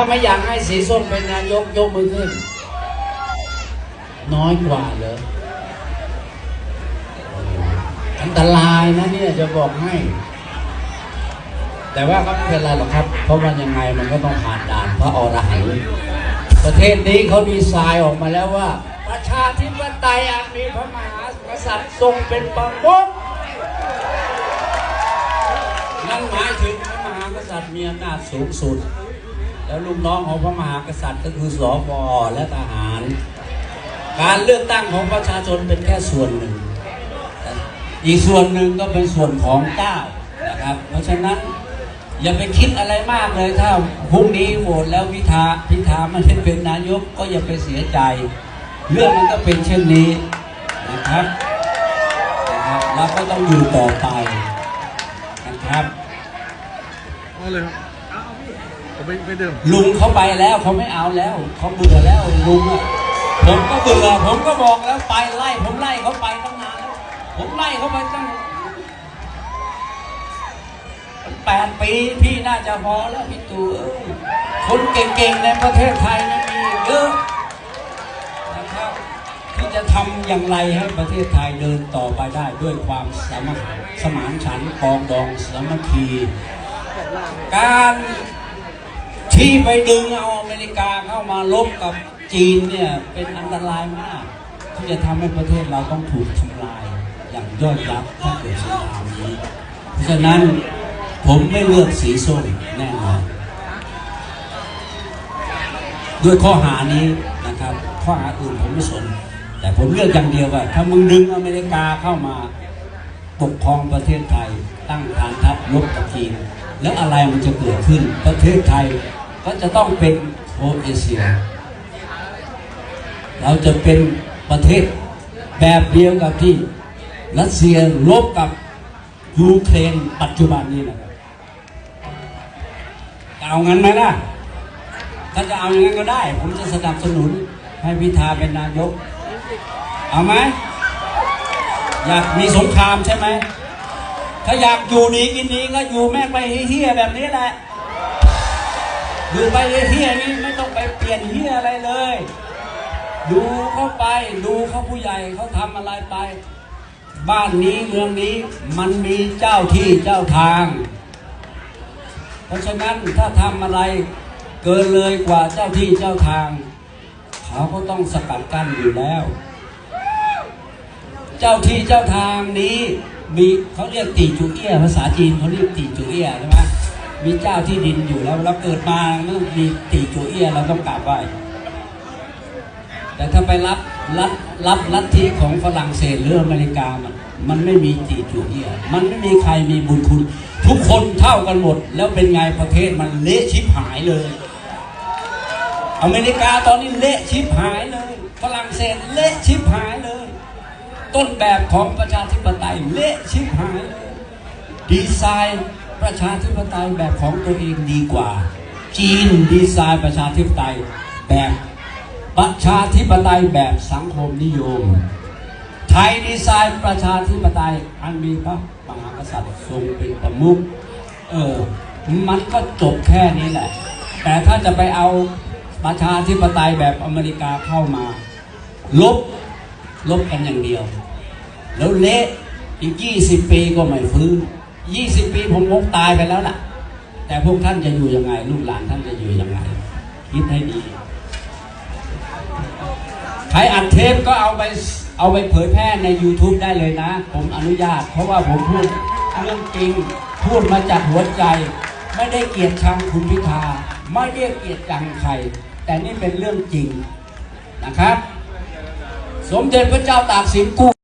ถ้าไม่อยากให้สีส้มเป็นนายกยกมือขึ้น น้อยกว่าเหรออันตรายนะเนี่ยจะบอกให้ แต่ว่าก็ไม่เป็นไรหรอกครับ เพราะมันยังไงมันก็ต้องผ่านด่านพระอรหันต์ประเทศนี้เขาดีไซน์ออกมาแล้วว่า ประชาธิปไตยอาจมีพระมหากษัตริย์ทรงเป็นประมุขนั่นหมายถึงพระมหากษัตริย์มีอำนาจสูงสุด แล้วลูกน้องของพระมหากษัตริย์ก็คือสวและทหาร การเลือกตั้งของประชาชนเป็นแค่ส่วนหนึ่ง อีกส่วนหนึ่งก็เป็นส่วนของเจ้านะครับ เพราะฉะนั้นอย่าไปคิดอะไรมากเลยถ้าพรุ่งนี้โหวตแล้วพิธาพิธาไม่ได้เป็นนายกก็อย่าไปเสียใจ เรื่องมันก็เป็นเช่นนี้นะครับนะครับเราก็ต้องอยู่ต่อไปนะครับเอาเลยครับ ผมไม่ไม่เดิมลุงเขาไปแล้วเขาไม่เอาแล้วเขาเบื่อแล้วลุงอะผมก็เบื่อผมก็บอกแล้วไปไล่ผมไล่เขาไปตั้งนานแล้วผมไล่เขาไปตั้งแปดปีพี่น่าจะพอแล้วพี่ตู่คนเก่งๆในประเทศไทยนี่มีเยอะนะครับที่จะทำอย่างไรให้ประเทศไทยเดินต่อไปได้ด้วยความสมัคสมานฉันท์ปองดองสามัคคี การที่ไปดึงเอาอเมริกาเข้ามาลบกับจีนเนี่ยเป็นอันตรายมาก ที่จะทำให้ประเทศเราต้องถูกทำลายอย่างย่อยยับถ้าเกิดสงครามนี้เพราะฉะนั้นผมไม่เลือกสีส้มแน่นอนด้วยข้อหานี้นะครับ ข้อหาอื่นผมไม่สน แต่ผมเลือกอย่างเดียวว่า ถ้ามึงดึงอเมริกาเข้ามาปกครองประเทศไทย ตั้งฐานทัพลบกับจีน แล้วอะไรมันจะเกิดขึ้น ประเทศไทยก็จะต้องเป็นโอเอเชีย เราจะเป็นประเทศแบบเดียวกับที่รัสเซียลบกับยูเครนปัจจุบันนี้นะครับจะเอางั้นไหมล่ะ ถ้าจะเอาอย่างนั้นก็ได้ ผมจะสนับสนุนให้พิธาเป็นนายก เอาไหม อยากมีสงครามใช่ไหม ถ้าอยากอยู่ดีกินดีก็อยู่แม่งไปเฮี้ยแบบนี้แหละ อยู่ไปเฮี้ยนี่ไม่ต้องไปเปลี่ยนเฮี้ยอะไรเลย ดูเข้าไปดูเขาผู้ใหญ่เขาทำอะไรไป บ้านนี้เมืองนี้มันมีเจ้าที่เจ้าทาง เพราะฉะนั้นถ้าทำอะไรเกินเลยกว่าเจ้าที่เจ้าทาง เขาก็ต้องสกัดกั้นอยู่แล้ว เจ้าที่เจ้าทางนี้ มีเขาเรียกตีจูเอียภาษาจีนเขาเรียกตีจูเอียใช่ไหมมีเจ้าที่ดินอยู่แล้วเราเกิดมาเมื่อมีตีจูเอียเราต้องกราบไหว้แต่ถ้าไปรับรับรับลัทธิของฝรั่งเศสหรืออเมริกามันมันไม่มีตีจูเอียมันไม่มีใครมีบุญคุณ ทุกคนเท่ากันหมด แล้วเป็นไงประเทศมันเละชิบหายเลย อเมริกาตอนนี้เละชิบหายเลยฝรั่งเศสเล ต้นแบบของประชาธิปไตยเละชิบหาย ดีไซน์ประชาธิปไตยแบบของตัวเองดีกว่า จีนดีไซน์ประชาธิปไตยแบบประชาธิปไตยแบบสังคมนิยม ไทยดีไซน์ประชาธิปไตยอันมีพระมหากษัตริย์ทรงเป็นประมุขเออมันก็จบแค่นี้แหละ แต่ถ้าจะไปเอาประชาธิปไตยแบบอเมริกาเข้ามา ลบ ลบกันอย่างเดียว แล้วเละอีก20ปีก็ไม่ฟื้น20ปีผมคงตายไปแล้วล่ะ แต่พวกท่านจะอยู่ยังไง ลูกหลานท่านจะอยู่ยังไง คิดให้ดีใครอัดเทปก็เอาไปเอาไปเผยแพร่ใน YouTube ได้เลยนะ ผมอนุญาต เพราะว่าผมพูดเรื่องจริง พูดมาจากหัวใจ ไม่ได้เกียดชังคุณพิธา ไม่ได้เกียดชังใคร แต่นี่เป็นเรื่องจริงนะครับ สมเด็จพระเจ้าตากสินกู้